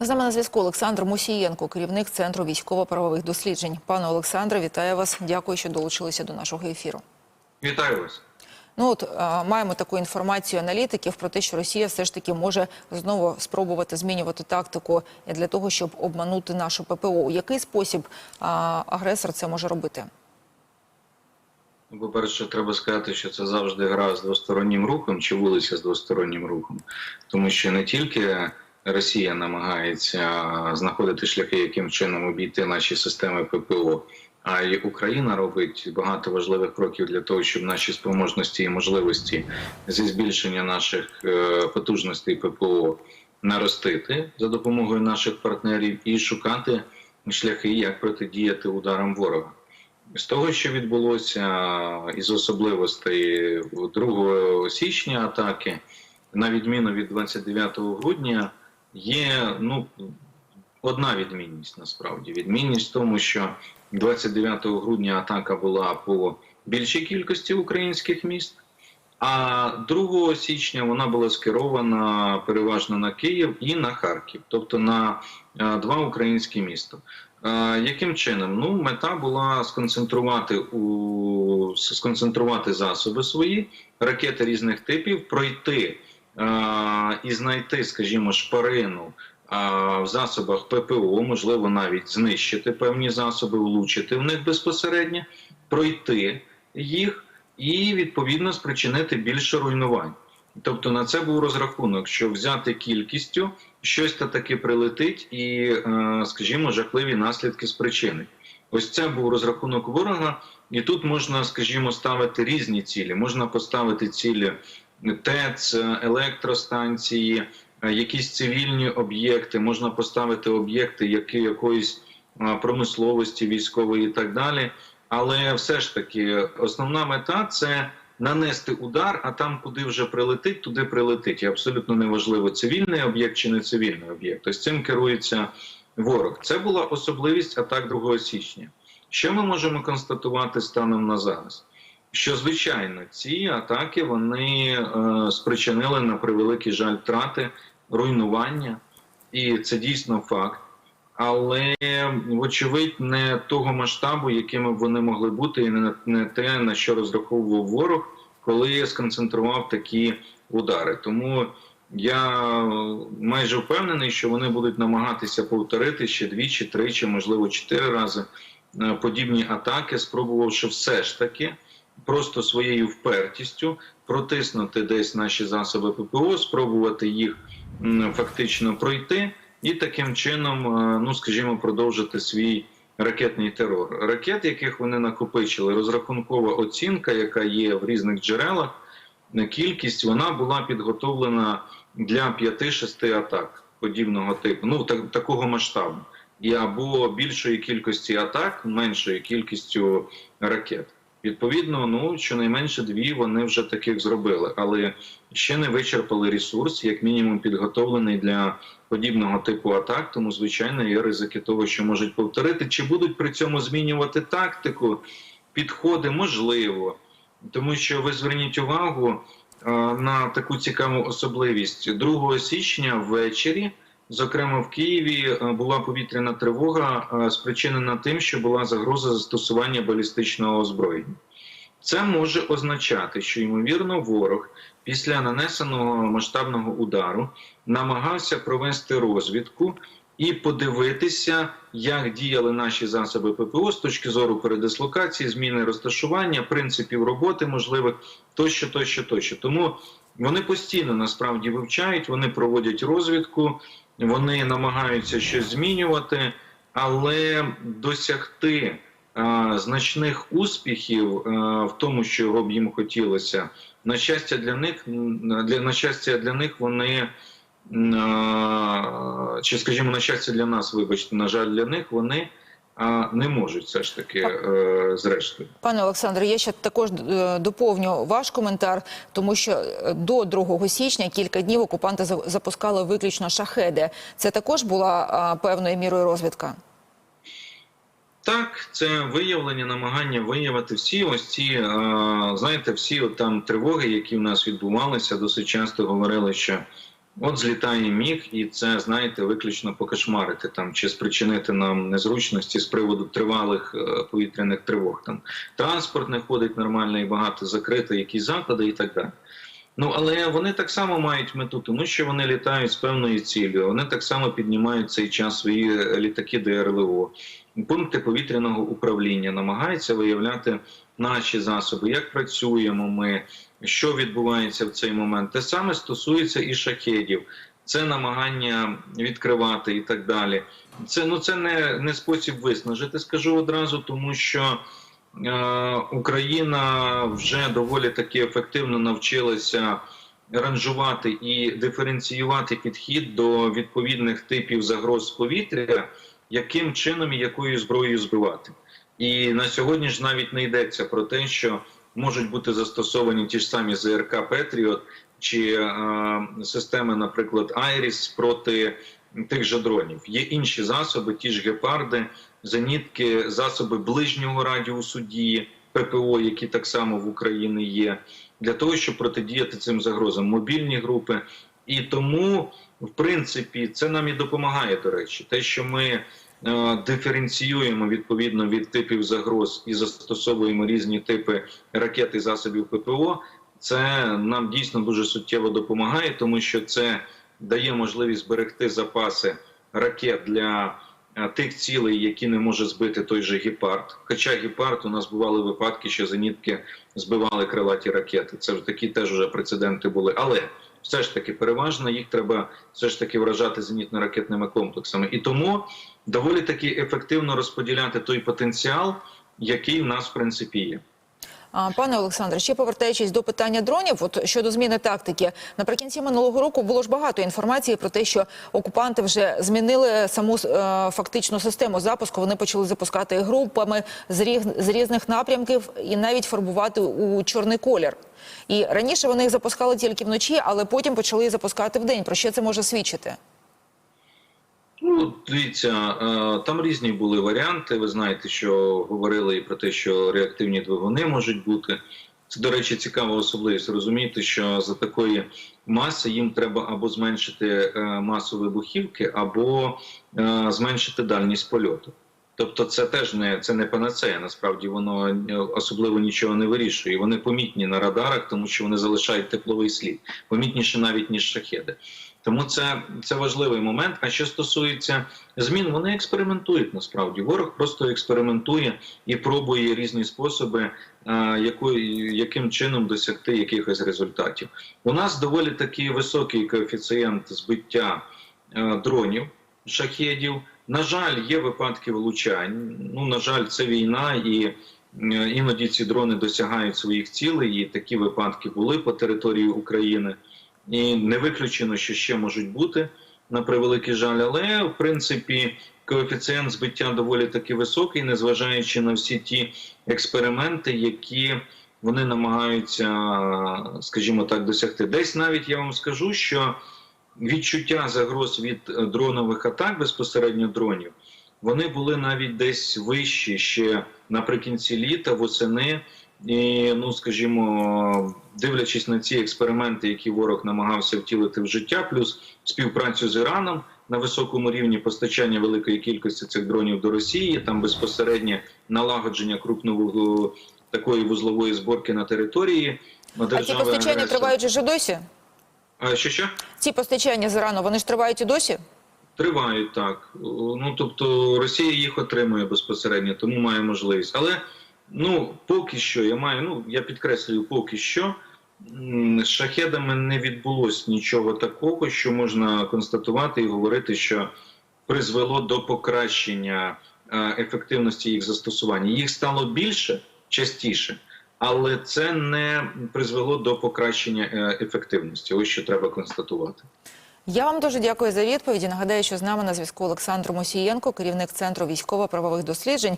З нами на зв'язку Олександр Мусієнко, керівник центру військово-правових досліджень. Пане Олександре, вітаю вас. Дякую, що долучилися до нашого ефіру. Вітаю вас. Ну от маємо таку інформацію аналітиків про те, що Росія все ж таки може знову спробувати змінювати тактику для того, щоб обманути нашу ППО. У який спосіб агресор це може робити? Ну, По-перше, треба сказати, що це завжди гра з двостороннім рухом чи вулиця з двостороннім рухом, тому що не тільки Росія намагається знаходити шляхи, яким чином обійти наші системи ППО, а й Україна робить багато важливих кроків для того, щоб наші спроможності і можливості зі збільшення наших е, потужностей ППО наростити за допомогою наших партнерів і шукати шляхи, як протидіяти ударам ворога. З того, що відбулося із особливостей 2 січня атаки, на відміну від 29 грудня, є ну, одна відмінність насправді. Відмінність в тому, що 29 грудня атака була по більшій кількості українських міст, а 2 січня вона була скерована переважно на Київ і на Харків, тобто на е, два українські міста. Е, Яким чином? Ну, мета була сконцентрувати у сконцентрувати засоби свої, ракети різних типів, пройти і знайти, скажімо, шпарину в засобах ППО, можливо, навіть знищити певні засоби, влучити в них безпосередньо, пройти їх і відповідно спричинити більше руйнувань. Тобто на це був розрахунок, що взяти кількістю щось та таки прилетить і, е, скажімо, жахливі наслідки спричинить. Ось це був розрахунок ворога, і тут можна, скажімо, ставити різні цілі. Можна поставити цілі ТЕЦ, електростанції, е, якісь цивільні об'єкти, можна поставити об'єкти, які якоїсь е, промисловості, військової і так далі. Але все ж таки основна мета це нанести удар, а там, куди вже прилетить, туди прилетить. І абсолютно неважливо, цивільний об'єкт чи не цивільний об'єкт. Ось цим керується ворог. Це була особливість атак 2 січня. Що ми можемо констатувати станом на зараз? Що звичайно ці атаки вони е, спричинили на превеликий жаль втрати, руйнування, і це дійсно факт. Але вочевидь не того масштабу, якими б вони могли бути, і не, те на що розраховував ворог, коли сконцентрував такі удари. Тому я майже впевнений, що вони будуть намагатися повторити ще двічі, тричі, можливо, чотири рази е, подібні атаки, спробувавши все ж таки просто своєю впертістю протиснути десь наші засоби ППО, спробувати їх фактично пройти. І таким чином, е, ну скажімо, продовжити свій ракетний терор. Ракет, яких вони накопичили, розрахункова оцінка, яка є в різних джерелах, кількість вона була підготовлена для 5-6 атак подібного типу, ну так, такого масштабу, і або більшої кількості атак, меншою кількістю ракет. Відповідно, ну щонайменше дві вони вже таких зробили, але ще не вичерпали ресурс, як мінімум підготовлений для подібного типу атак. Тому, звичайно, є ризики того, що можуть повторити. Чи будуть при цьому змінювати тактику, підходи можливо, тому що ви зверніть увагу на таку цікаву особливість 2 січня ввечері. Зокрема, в Києві е, була повітряна тривога, е, спричинена тим, що була загроза застосування балістичного озброєння. Це може означати, що ймовірно ворог після нанесеного масштабного удару намагався провести розвідку і подивитися, як діяли наші засоби ППО з точки зору передислокації, зміни розташування, принципів роботи можливих тощо, тощо, тощо. Тому вони постійно насправді вивчають, вони проводять розвідку, вони намагаються щось змінювати, але досягти а, значних успіхів а, в тому, що б їм хотілося, на щастя для них для на щастя для них вони. Чи, скажімо, на щастя для нас, вибачте, на жаль, для них вони не можуть все ж таки е, зрештою. Пане Олександре, я ще також е, доповню ваш коментар, тому що е, до 2 січня кілька днів окупанти за- запускали виключно шахеди. Це також була певною мірою розвідка. Так, це виявлення, намагання виявити всі ось ці, знаєте, всі от там тривоги, які в нас відбувалися, досить часто говорили, що От злітає міг, і це знаєте, виключно покошмарити там чи спричинити нам незручності з приводу тривалих е, повітряних тривог. Там транспорт не ходить нормально і багато закрито, якісь заклади і так далі. Ну але вони так само мають мету, тому що вони літають з певною ціллю. Вони так само піднімають цей час свої літаки ДРЛО, пункти повітряного управління, намагаються виявляти наші засоби, як працюємо ми, що відбувається в цей момент. Те саме стосується і шахедів. Це намагання відкривати і так далі. Це ну це не, не спосіб виснажити, скажу одразу, тому що Україна вже доволі таки ефективно навчилася ранжувати і диференціювати підхід до відповідних типів загроз повітря, яким чином і якою зброєю збивати. І на сьогодні ж навіть не йдеться про те, що можуть бути застосовані ті ж самі ЗРК Петріот чи е, системи, наприклад, Айріс проти тих же дронів. Є інші засоби, ті ж гепарди, зенітки, засоби ближнього радіусу дії, ППО, які так само в Україні є, для того, щоб протидіяти цим загрозам, мобільні групи. І тому, в принципі, це нам і допомагає, до речі, те, що ми е, диференціюємо відповідно від типів загроз і застосовуємо різні типи ракет і засобів ППО. Це нам дійсно дуже суттєво допомагає, тому що це дає можливість зберегти запаси ракет для е, тих цілей, які не може збити той же гепард. Хоча гепард у нас бували випадки, що зенітки збивали крилаті ракети. Це ж такі теж вже прецеденти були. Але все ж таки переважно їх треба все ж таки вражати зенітно-ракетними комплексами. І тому доволі таки ефективно розподіляти той потенціал, який в нас в принципі є. Пане Олександре, ще повертаючись до питання дронів, от щодо зміни тактики, наприкінці минулого року було ж багато інформації про те, що окупанти вже змінили саму е, фактичну систему запуску. Вони почали запускати групами з, різ, з різних напрямків і навіть фарбувати у чорний колір. І раніше вони їх запускали тільки вночі, але потім почали запускати вдень. Про що це може свідчити? Ну, дивіться, е, там різні були варіанти. Ви знаєте, що говорили і про те, що реактивні двигуни можуть бути. Це, до речі, цікава особливість. Розумієте, що за такої маси їм треба або зменшити е, масу вибухівки, або е, зменшити дальність польоту. Тобто, це теж не це не панацея. Насправді воно особливо нічого не вирішує. Вони помітні на радарах, тому що вони залишають тепловий слід, помітніше навіть ніж шахеди. Тому це, це важливий момент. А що стосується змін, вони експериментують насправді. Ворог просто експериментує і пробує різні способи, а, якою, яким чином досягти якихось результатів. У нас доволі такий високий коефіцієнт збиття а, дронів, шахедів. На жаль, є випадки влучань. Ну на жаль, це війна, і е, іноді ці дрони досягають своїх цілей. І такі випадки були по території України. І не виключено, що ще можуть бути на превеликий жаль, але в принципі коефіцієнт збиття доволі таки високий, незважаючи на всі ті експерименти, які вони намагаються, скажімо так, досягти. Десь навіть я вам скажу, що відчуття загроз від дронових атак безпосередньо дронів, вони були навіть десь вищі ще наприкінці літа, восени. І, ну скажімо, дивлячись на ці експерименти, які ворог намагався втілити в життя, плюс співпрацю з Іраном на високому рівні постачання великої кількості цих дронів до Росії, там безпосереднє налагодження крупного такої вузлової зборки на території А ці постачання агресора. тривають же досі? А що що? Ці постачання з Ірану, вони ж тривають і досі? Тривають так. Ну тобто Росія їх отримує безпосередньо, тому має можливість. Але ну поки що я маю. Ну я підкреслюю, поки що з шахедами не відбулось нічого такого, що можна констатувати і говорити, що призвело до покращення е, ефективності їх застосування. Їх стало більше частіше. Але це не призвело до покращення е, ефективності. Ось що треба констатувати. Я вам дуже дякую за відповіді. Нагадаю, що з нами на зв'язку Олександр Мосієнко, керівник центру військово-правових досліджень.